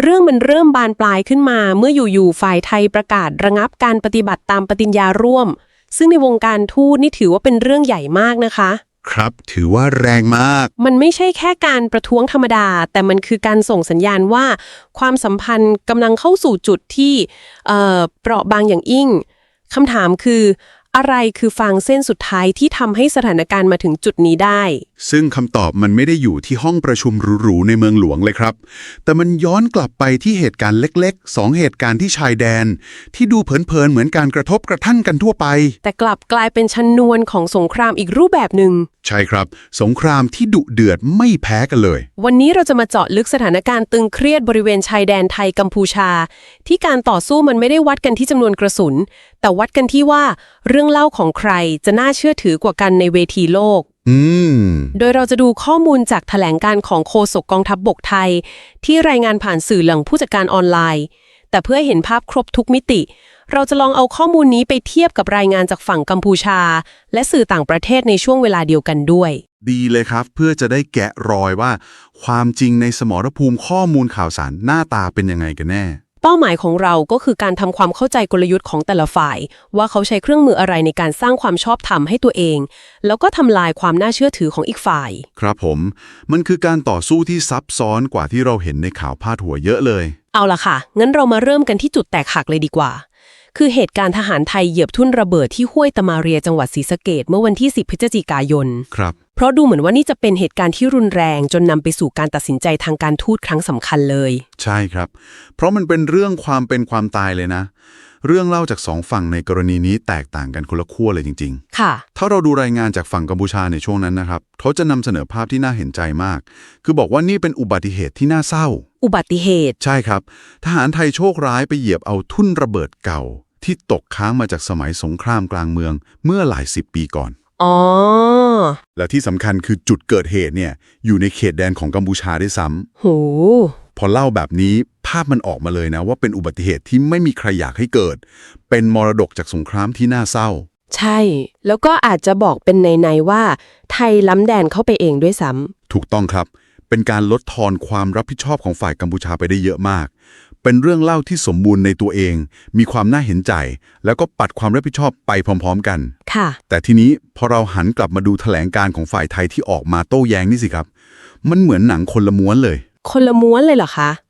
เรื่องมันเริ่มบานปลายขึ้นมา เมื่ออยู่ๆฝ่ายไทยประกาศระงับการปฏิบัติตามปฏิญญาร่วม ซึ่งในวงการทูตนี่ถือว่าเป็นเรื่องใหญ่มากนะคะ ครับถือว่าแรงมาก มันไม่ใช่แค่การประท้วงธรรมดา แต่มันคือการส่งสัญญาณว่า ความสัมพันธ์กำลังเข้าสู่จุดที่เอ่อเปราะบางอย่างยิ่งคำถามคือ อะไรคือฟางเส้นสุดท้ายที่ทำให้สถานการณ์มาถึงจุดนี้ได้ ซึ่งคำตอบมันไม่ได้อยู่ที่ห้องประชุมหรูๆในเมืองหลวงเลยครับ แต่มันย้อนกลับไปที่เหตุการณ์เล็กๆสองเหตุการณ์ที่ชายแดน ที่ดูเผินๆเหมือนการกระทบกระทั่งกันทั่วไป แต่กลับกลายเป็นชนวนของสงครามอีกรูปแบบหนึ่ง ใช่ครับ สงครามที่ดุเดือดไม่แพ้กันเลย วันนี้เราจะมาเจาะลึกสถานการณ์ตึงเครียดบริเวณชายแดนไทยกัมพูชา ที่การต่อสู้มันไม่ได้วัดกันที่จำนวนกระสุน แต่วัดกันที่ว่าเรื่องเล่าของใครจะน่าเชื่อถือกว่ากันในเวทีโลก อืม โดยเราจะดูข้อมูลจากแถลงการของโฆษกกองทัพบบกไทย ที่รายงานผ่านสื่อหลังผู้จัดการออนไลน์ แต่เพื่อเห็นภาพครบทุกมิติ เราจะลองเอาข้อมูลนี้ไปเทียบกับรายงานจากฝั่งกัมพูชา และสื่อต่างประเทศในช่วงเวลาเดียวกันด้วย ดีเลยครับ เพื่อจะได้แกะรอยว่า ความจริงในสมรภูมิข้อมูลข่าวสารหน้าตาเป็นยังไงกันแน่ เป้าหมายของเราก็คือการทำความเข้าใจกลยุทธ์ของแต่ละฝ่าย ว่าเขาใช้เครื่องมืออะไรในการสร้างความชอบธรรมให้ตัวเอง แล้วก็ทำลายความน่าเชื่อถือของอีกฝ่าย ครับผม มันคือการต่อสู้ที่ซับซ้อนกว่าที่เราเห็นในข่าวพาดหัวเยอะเลย เอาล่ะค่ะ งั้นเรามาเริ่มกันที่จุดแตกหักเลยดีกว่า คือเหตุการณ์ทหารไทยเหยียบทุ่นระเบิดที่ห้วยตะมาเรียจังหวัดศรีสะเกดเมื่อวันที่ 10 พฤศจิกายน ครับ เพราะดูเหมือนว่านี่จะเป็นเหตุการณ์ที่รุนแรงจนนำไปสู่การตัดสินใจทางการทูตครั้งสำคัญเลย ใช่ครับ เพราะมันเป็นเรื่องความเป็นความตายเลยนะ เรื่องเล่าจากสองฝั่งในกรณีนี้แตกต่างกันคนละขั้วเลยจริงค่ะๆถ้าเราดูรายงานจากฝั่งกัมพูชาในช่วงนั้นนะครับเขาจะนำเสนอภาพที่น่าเห็นใจมาก คือบอกว่านี่เป็นอุบัติเหตุที่น่าเศร้า อุบัติเหตุ ใช่ครับ ทหารไทยโชคร้ายไปเหยียบเอาทุ่นระเบิดเก่า ที่ตกค้างมาจากสมัยสงครามกลางเมืองเมื่อหลายสิบปีก่อน อ๋อ และที่สำคัญคือจุดเกิดเหตุเนี่ยอยู่ในเขตแดนของกัมพูชาด้วยซ้ำ โห พอเล่าแบบนี้ ภาพมันออกมาเลยนะว่าเป็นอุบัติเหตุที่ไม่มีใครอยากให้เกิด เป็นมรดกจากสงครามที่น่าเศร้า ใช่ แล้วก็อาจจะบอกเป็นในๆว่า ไทยล้ำแดนเข้าไปเองด้วยซ้ำถูกต้องครับ เป็นการลดทอนความรับผิดชอบของฝ่ายกัมพูชาไปได้เยอะมาก เป็นเรื่องเล่าที่สมบูรณ์ในตัวเอง มีความน่าเห็นใจ แล้วก็ปัดความรับผิดชอบไปพร้อม ๆ กัน ค่ะ แต่ทีนี้พอเราหันกลับมาดูแถลงการของฝ่ายไทยที่ออกมาโต้แย้งนี่สิครับ มันเหมือนหนังคนละม้วนเลย คนละม้วนเลยเหรอคะครับ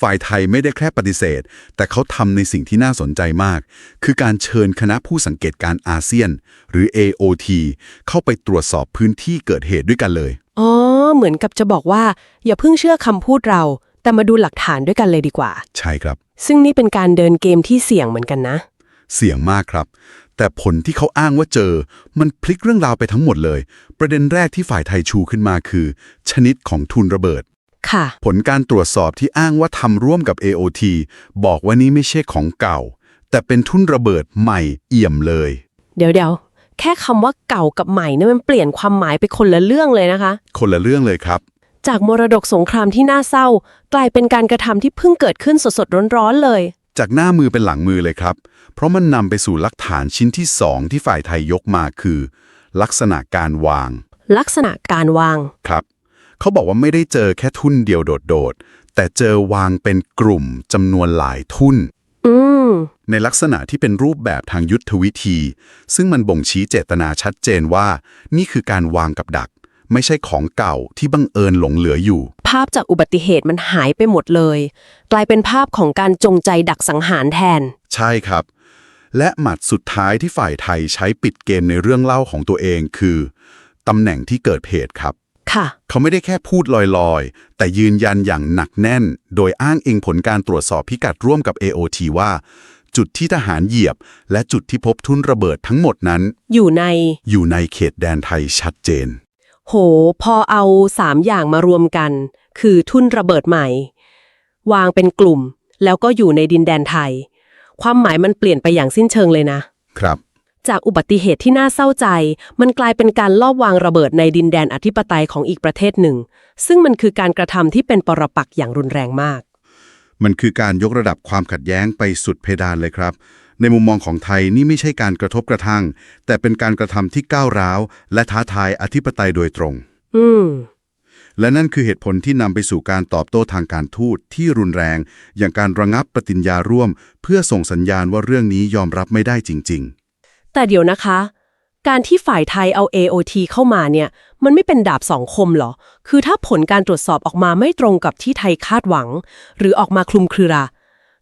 ฝ่ายไทยไม่ได้แค่ปฏิเสธ แต่เขาทำในสิ่งที่น่าสนใจมาก คือการเชิญคณะผู้สังเกตการณ์อาเซียน หรือ AOT เข้าไปตรวจสอบพื้นที่เกิดเหตุด้วยกันเลยอ๋อเหมือนกับจะบอกว่า อย่าเพิ่งเชื่อคำพูดเรา แต่มาดูหลักฐานด้วยกันเลยดีกว่า ใช่ครับ ซึ่งนี่เป็นการเดินเกมที่เสี่ยงเหมือนกันนะ เสี่ยงมากครับ แต่ผลที่เขาอ้างว่าเจอ มันพลิกเรื่องราวไปทั้งหมดเลย ประเด็นแรกที่ฝ่ายไทยชูขึ้นมาคือ ชนิดของทุนระเบิด ค่ะ ผลการตรวจสอบที่อ้างว่าทำร่วมกับ AOT บอกว่านี่ไม่ใช่ของเก่า แต่เป็นทุนระเบิดใหม่เอี่ยมเลย เดี๋ยวเดี๋ยวแค่คำว่าเก่ากับใหม่เนี่ยมันเปลี่ยนความหมายไปคนละเรื่องเลยนะคะ คนละเรื่องเลยครับ จากมรดกสงครามที่น่าเศร้า กลายเป็นการกระทำที่เพิ่งเกิดขึ้นสดๆร้อนๆเลย จากหน้ามือเป็นหลังมือเลยครับ เพราะมันนำไปสู่หลักฐานชิ้นที่สองที่ฝ่ายไทยยกมาคือ ลักษณะการวาง ลักษณะการวาง ครับ เขาบอกว่าไม่ได้เจอแค่ทุ่นเดียวโดดๆ แต่เจอวางเป็นกลุ่มจำนวนหลายทุ่นอืมในลักษณะที่เป็นรูปแบบทางยุทธวิธี ซึ่งมันบ่งชี้เจตนาชัดเจนว่า นี่คือการวางกับดัก ไม่ใช่ของเก่าที่บังเอิญหลงเหลืออยู่ ภาพจากอุบัติเหตุมันหายไปหมดเลย กลายเป็นภาพของการจงใจดักสังหารแทน ใช่ครับ และหมัดสุดท้ายที่ฝ่ายไทยใช้ปิดเกมในเรื่องเล่าของตัวเองคือตำแหน่งที่เกิดเหตุครับ ค่ะ เขาไม่ได้แค่พูดลอยๆ แต่ยืนยันอย่างหนักแน่น โดยอ้างอิงผลการตรวจสอบพิกัดร่วมกับ AOT ว่า จุดที่ทหารเหยียบ และจุดที่พบทุนระเบิดทั้งหมดนั้น อยู่ใน อยู่ในเขตแดนไทยชัดเจน โห พอเอาสามอย่างมารวมกัน คือทุ่นระเบิดใหม่ วางเป็นกลุ่ม แล้วก็อยู่ในดินแดนไทย ความหมายมันเปลี่ยนไปอย่างสิ้นเชิงเลยนะ ครับ จากอุบัติเหตุที่น่าเศร้าใจ มันกลายเป็นการลอบวางระเบิดในดินแดนอธิปไตยของอีกประเทศหนึ่ง ซึ่งมันคือการกระทำที่เป็นปรปักษ์อย่างรุนแรงมาก มันคือการยกระดับความขัดแย้งไปสุดเพดานเลยครับ ในมุมมองของไทยนี่ไม่ใช่การกระทบกระทั่ง แต่เป็นการกระทำที่ก้าวร้าว และท้าทายอธิปไตยโดยตรง อืมและนั่นคือเหตุผลที่นำไปสู่การตอบโต้ทางการทูตที่รุนแรง อย่างการระงับปฏิญญาร่วม เพื่อส่งสัญญาณว่าเรื่องนี้ยอมรับไม่ได้จริง แต่เดี๋ยวนะคะ การที่ฝ่ายไทยเอา AOT เข้ามาเนี่ย มันไม่เป็นดาบสองคมเหรอ คือถ้าผลการตรวจสอบออกมาไม่ตรงกับที่ไทยคาดหวัง หรือออกมาคลุมเครือ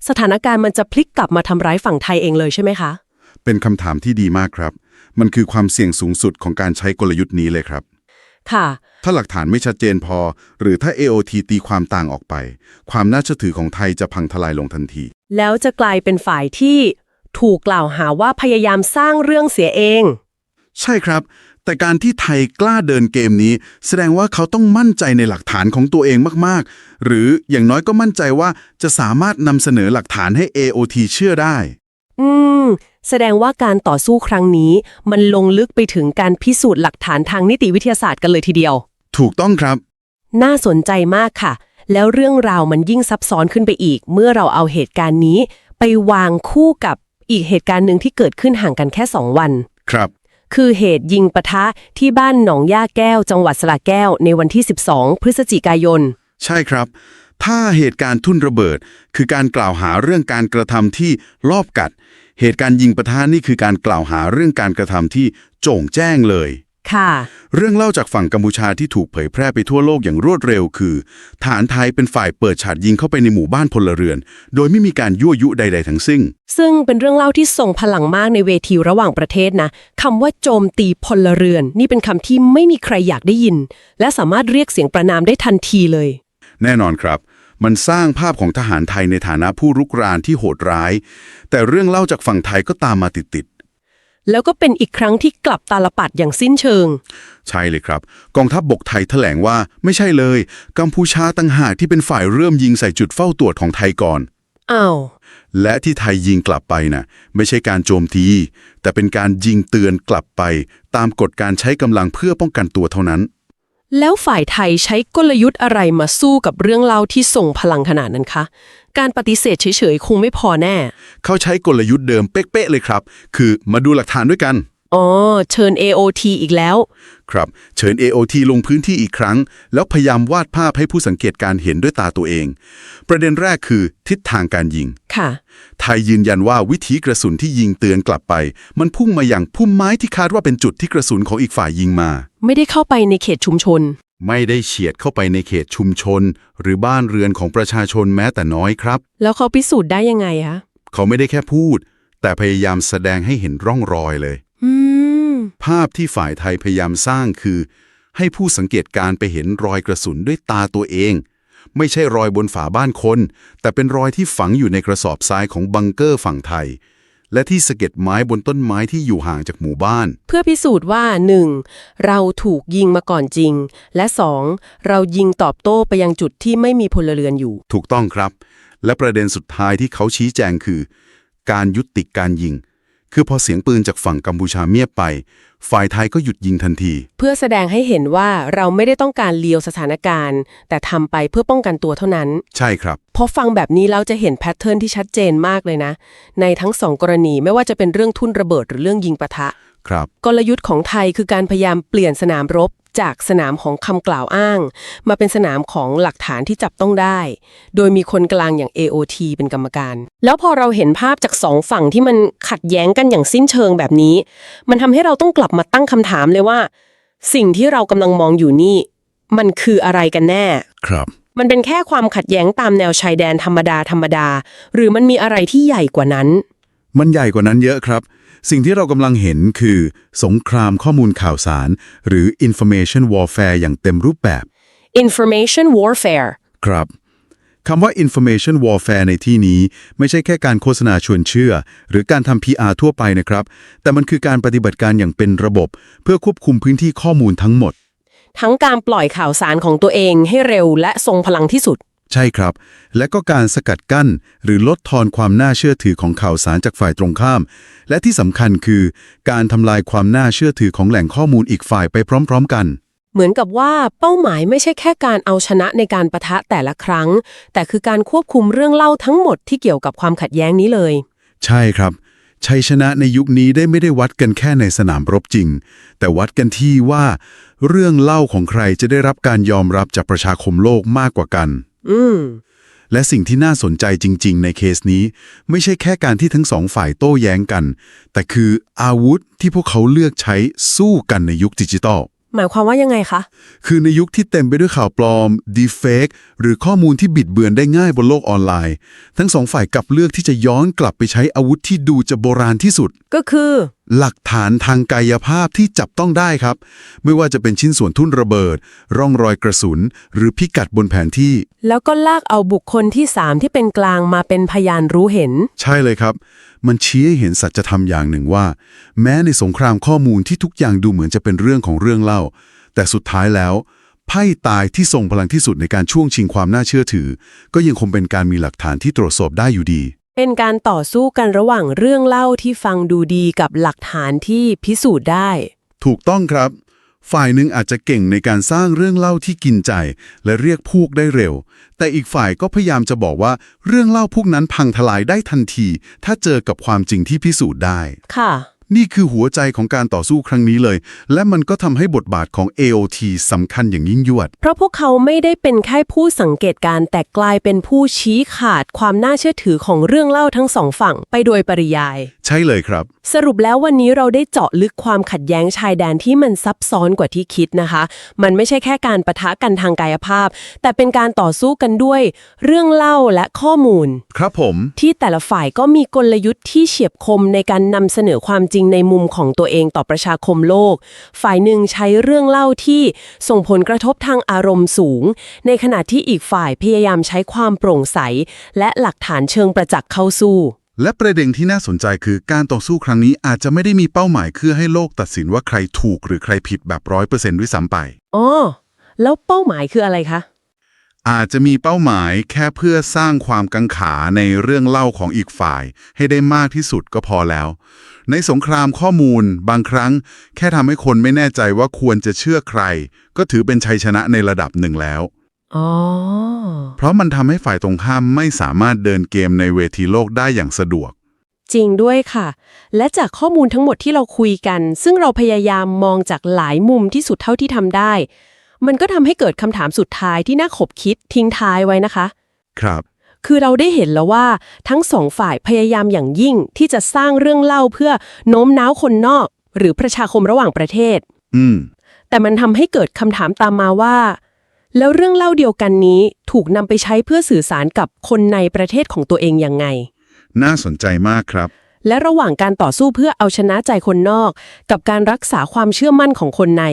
สถานการณ์มันจะพลิกกลับมาทำร้ายฝั่งไทยเองเลยใช่ไหมคะๆเป็นคำถามที่ดีมากครับ มันคือความเสี่ยงสูงสุดของการใช้กลยุทธ์นี้เลยครับ ค่ะ ถ้าหลักฐานไม่ชัดเจนพอ หรือถ้า AOT ตีความต่างออกไป ความน่าเชื่อถือของไทยจะพังทลายลงทันที แล้วจะกลายเป็นฝ่ายที่ ถูกกล่าวหาว่าพยายามสร้างเรื่องเสียเอง ใช่ครับ แต่การที่ไทยกล้าเดินเกมนี้ แสดงว่าเขาต้องมั่นใจในหลักฐานของตัวเองมากๆ หรืออย่างน้อยก็มั่นใจว่าจะสามารถนำเสนอหลักฐานให้ AOT เชื่อได้ อืม แสดงว่าการต่อสู้ครั้งนี้ มันลงลึกไปถึงการพิสูจน์หลักฐานทางนิติวิทยาศาสตร์กันเลยทีเดียว ถูกต้องครับ น่าสนใจมากค่ะ แล้วเรื่องราวมันยิ่งซับซ้อนขึ้นไปอีก เมื่อเราเอาเหตุการณ์นี้ ไปวางคู่กับ อีกเหตุการณ์หนึ่งที่เกิดขึ้นห่างกันแค่ 2 วัน ครับ คือเหตุยิงปะทะที่บ้านหนองย่าแก้ว จังหวัดสระแก้วในวันที่ 12 พฤศจิกายน ใช่ครับ ถ้าเหตุการณ์ทุ่นระเบิด คือการกล่าวหาเรื่องการกระทำที่ลอบกัด เหตุการณ์ยิงปะทะนี่คือการกล่าวหาเรื่องการกระทำที่โจ่งแจ้งเลย ค่ะ เรื่องเล่าจากฝั่งกัมพูชาที่ถูกเผยแพร่ไปทั่วโลกอย่างรวดเร็ว คือฐานไทยเป็นฝ่ายเปิดฉาดยิงเข้าไปในหมู่บ้านพลเรือน โดยไม่มีการยั่วยุใด ๆ ทั้งสิ้น ซึ่งเป็นเรื่องเล่าที่ส่งพลังมากในเวทีระหว่างประเทศนะคำว่าโจมตีพลเรือน นี่เป็นคำที่ไม่มีใครอยากได้ยิน และสามารถเรียกเสียงประนามได้ทันทีเลย แน่นอนครับ มันสร้างภาพของทหารไทยในฐานะผู้รุกรานที่โหดร้าย แต่เรื่องเล่าจากฝั่งไทยก็ตามมาติด แล้วก็เป็นอีกครั้งที่กลับตาลปัดอย่างสิ้นเชิงๆใช่เลยครับ กองทัพบบกไทยแถลงว่าไม่ใช่เลย กัมพูชาตั้งหากที่เป็นฝ่ายเริ่มยิงใส่จุดเฝ้าตรวจของไทยก่อน อ้าว และที่ไทยยิงกลับไปน่ะ ไม่ใช่การโจมตี แต่เป็นการยิงเตือนกลับไป ตามกฎการใช้กำลังเพื่อป้องกันตัวเท่านั้น แล้วฝ่ายไทยใช้กลยุทธ์อะไรมาสู้กับเรื่องเล่าที่ส่งพลังขนาดนั้นคะ การปฏิเสธเฉยๆ คงไม่พอแน่ เขาใช้กลยุทธ์เดิมเป๊ะๆเลยครับ คือมาดูหลักฐานด้วยกัน อ๋อ เชิญ AOT อีกแล้ว ครับ เชิญ AOT ลงพื้นที่อีกครั้ง แล้วพยายามวาดภาพให้ผู้สังเกตการเห็นด้วยตาตัวเอง ประเด็นแรกคือทิศทางการยิง ค่ะ ไทยยืนยันว่าวิถีกระสุนที่ยิงเตือนกลับไป มันพุ่งมาอย่างพุ่มไม้ที่คาดว่าเป็นจุดที่กระสุนของอีกฝ่ายยิงมา ไม่ได้เข้าไปในเขตชุมชน ไม่ได้เฉียดเข้าไปในเขตชุมชน หรือบ้านเรือนของประชาชนแม้แต่น้อยครับ แล้วเขาพิสูจน์ได้ยังไงคะเขาไม่ได้แค่พูด แต่พยายามแสดงให้เห็นร่องรอยเลยอืม ภาพที่ฝ่ายไทยพยายามสร้างคือ ให้ผู้สังเกตการณ์ไปเห็นรอยกระสุนด้วยตาตัวเอง ไม่ใช่รอยบนฝาบ้านคน แต่เป็นรอยที่ฝังอยู่ในกระสอบทรายของบังเกอร์ฝั่งไทย และที่สะเก็ดไม้บนต้นไม้ที่อยู่ห่างจากหมู่บ้าน เพื่อพิสูจน์ว่า 1. เราถูกยิงมาก่อนจริง และ 2. เรายิงตอบโต้ไปยังจุดที่ไม่มีพลเรือนอยู่ ถูกต้องครับ และประเด็นสุดท้ายที่เขาชี้แจงคือ การยุติการยิงคือพอเสียงปืนจากฝั่งกัมพูชาเงียบไป ฝ่ายไทยก็หยุดยิงทันที เพื่อแสดงให้เห็นว่าเราไม่ได้ต้องการเลียวสถานการณ์ แต่ทำไปเพื่อป้องกันตัวเท่านั้น ใช่ครับ พอฟังแบบนี้เราจะเห็นแพทเทิร์นที่ชัดเจนมากเลยนะ ในทั้งสองกรณีไม่ว่าจะเป็นเรื่องทุ่นระเบิดหรือเรื่องยิงปะทะ ครับ กลยุทธ์ของไทยคือการพยายามเปลี่ยนสนามรบ จากสนามของคำกล่าวอ้าง มาเป็นสนามของหลักฐานที่จับต้องได้ โดยมีคนกลางอย่าง AOT เป็นกรรมการ แล้วพอเราเห็นภาพจากสองฝั่งที่มันขัดแย้งกันอย่างสิ้นเชิงแบบนี้ มันทำให้เราต้องกลับมาตั้งคำถามเลยว่า สิ่งที่เรากำลังมองอยู่นี่ มันคืออะไรกันแน่ ครับ มันเป็นแค่ความขัดแย้งตามแนวชายแดนธรรมดาธรรมดา หรือมันมีอะไรที่ใหญ่กว่านั้น มันใหญ่กว่านั้นเยอะครับ สิ่งที่เรากำลังเห็นคือ สงครามข้อมูลข่าวสาร หรือ information warfare อย่างเต็มรูปแบบ information warfare ครับ คำว่า information warfare ในที่นี้ ไม่ใช่แค่การโฆษณาชวนเชื่อ หรือการทำ PR ทั่วไปนะครับ แต่มันคือการปฏิบัติการอย่างเป็นระบบ เพื่อควบคุมพื้นที่ข้อมูลทั้งหมด ทั้งการปล่อยข่าวสารของตัวเองให้เร็วและทรงพลังที่สุด ใช่ครับ และก็การสกัดกั้น หรือลดทอนความน่าเชื่อถือของข่าวสารจากฝ่ายตรงข้าม และที่สำคัญคือ การทำลายความน่าเชื่อถือของแหล่งข้อมูลอีกฝ่ายไปพร้อม ๆ กัน เหมือนกับว่าเป้าหมายไม่ใช่แค่การเอาชนะในการประทะแต่ละครั้ง แต่คือการควบคุมเรื่องเล่าทั้งหมดที่เกี่ยวกับความขัดแย้งนี้เลย ใช่ครับชัยชนะในยุคนี้ได้ไม่ได้วัดกันแค่ในสนามรบจริง แต่วัดกันที่ว่าเรื่องเล่าของใครจะได้รับการยอมรับจากประชาคมโลกมากกว่ากัน อืมและสิ่งที่น่าสนใจจริง ๆ ในเคสนี้ ไม่ใช่แค่การที่ทั้งสองฝ่ายโต้แย้งกัน แต่คืออาวุธที่พวกเขาเลือกใช้สู้กันในยุคดิจิทัล หมายความว่ายังไงคะ คือในยุคที่เต็มไปด้วยข่าวปลอม deepfake หรือข้อมูลที่บิดเบือนได้ง่ายบนโลกออนไลน์ ทั้งสองฝ่ายกลับเลือกที่จะย้อนกลับไปใช้อาวุธที่ดูจะโบราณที่สุด ก็คือ หลักฐานทางกายภาพที่จับต้องได้ครับ ไม่ว่าจะเป็นชิ้นส่วนทุ่นระเบิด ร่องรอยกระสุน หรือพิกัดบนแผนที่ แล้วก็ลากเอาบุคคลที่ 3 ที่เป็นกลางมาเป็นพยานรู้เห็น ใช่เลยครับ มันชี้ให้เห็นสัจธรรมอย่างหนึ่งว่า แม้ในสงครามข้อมูลที่ทุกอย่างดูเหมือนจะเป็นเรื่องของเรื่องเล่า แต่สุดท้ายแล้วไพ่ตายที่ทรงพลังที่สุดในการช่วงชิงความน่าเชื่อถือ ก็ยังคงเป็นการมีหลักฐานที่ตรวจสอบได้อยู่ดี เป็นการต่อสู้กันระหว่างเรื่องเล่าที่ฟังดูดีกับหลักฐานที่พิสูจน์ได้ ถูกต้องครับ ฝ่ายหนึ่งอาจจะเก่งในการสร้างเรื่องเล่าที่กินใจ และเรียกพวกได้เร็ว แต่อีกฝ่ายก็พยายามจะบอกว่าเรื่องเล่าพวกนั้นพังทลายได้ทันที ถ้าเจอกับความจริงที่พิสูจน์ได้ ค่ะ นี่คือหัวใจของการต่อสู้ครั้งนี้เลย และมันก็ทำให้บทบาทของ AOT สำคัญอย่างยิ่งยวด เพราะพวกเขาไม่ได้เป็นแค่ผู้สังเกตการณ์แต่กลายเป็นผู้ชี้ขาดความน่าเชื่อถือของเรื่องเล่าทั้งสองฝั่งไปโดยปริยาย ใช่เลยครับ สรุปแล้ววันนี้เราได้เจาะลึกความขัดแย้งชายแดนที่มันซับซ้อนกว่าที่คิดนะคะ มันไม่ใช่แค่การประทะกันทางกายภาพ แต่เป็นการต่อสู้กันด้วย เรื่องเล่าและข้อมูล ครับผม ที่แต่ละฝ่ายก็มีกลยุทธ์ที่เฉียบคมในการนำเสนอความจริงในมุมของตัวเองต่อประชาคมโลก ฝ่ายหนึ่งใช้เรื่องเล่าที่ส่งผลกระทบทางอารมณ์สูง ในขณะที่อีกฝ่ายพยายามใช้ความโปร่งใส และหลักฐานเชิงประจักษ์เข้าสู้ และประเด็นที่น่าสนใจคือการต่อสู้ครั้งนี้อาจจะไม่ได้มีเป้าหมายเพื่อให้โลกตัดสินว่าใครถูกหรือใครผิดแบบร้อยเปอร์เซนต์ด้วยซ้ำไปอ๋อแล้วเป้าหมายคืออะไรคะอาจจะมีเป้าหมายแค่เพื่อสร้างความกังขาในเรื่องเล่าของอีกฝ่าย ให้ได้มากที่สุดก็พอแล้ว ในสงครามข้อมูล บางครั้ง แค่ทำให้คนไม่แน่ใจว่าควรจะเชื่อใคร ก็ถือเป็นชัยชนะในระดับหนึ่งแล้วอ๋อเพราะมันทำให้ฝ่ายตรงข้ามไม่สามารถเดินเกมในเวทีโลกได้อย่างสะดวก จริงด้วยค่ะ และจากข้อมูลทั้งหมดที่เราคุยกัน ซึ่งเราพยายามมองจากหลายมุมที่สุดเท่าที่ทำได้ มันก็ทำให้เกิดคำถามสุดท้ายที่น่าขบคิดทิ้งท้ายไว้นะคะ ครับ คือเราได้เห็นแล้วว่าทั้งสองฝ่ายพยายามอย่างยิ่งที่จะสร้างเรื่องเล่าเพื่อโน้มน้าวคนนอก หรือประชาคมระหว่างประเทศ อืม แต่มันทำให้เกิดคำถามตามมาว่า แล้วเรื่องเล่าเดียวกันนี้ถูกนำไปใช้เพื่อสื่อสารกับคนในประเทศของตัวเองยังไง น่าสนใจมากครับ และระหว่างการต่อสู้เพื่อเอาชนะใจคนนอก กับการรักษาความเชื่อมั่นของคนใน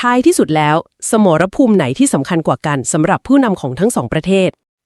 ท้ายที่สุดแล้ว สมรภูมิไหนที่สำคัญกว่ากันสำหรับผู้นำของทั้งสองประเทศ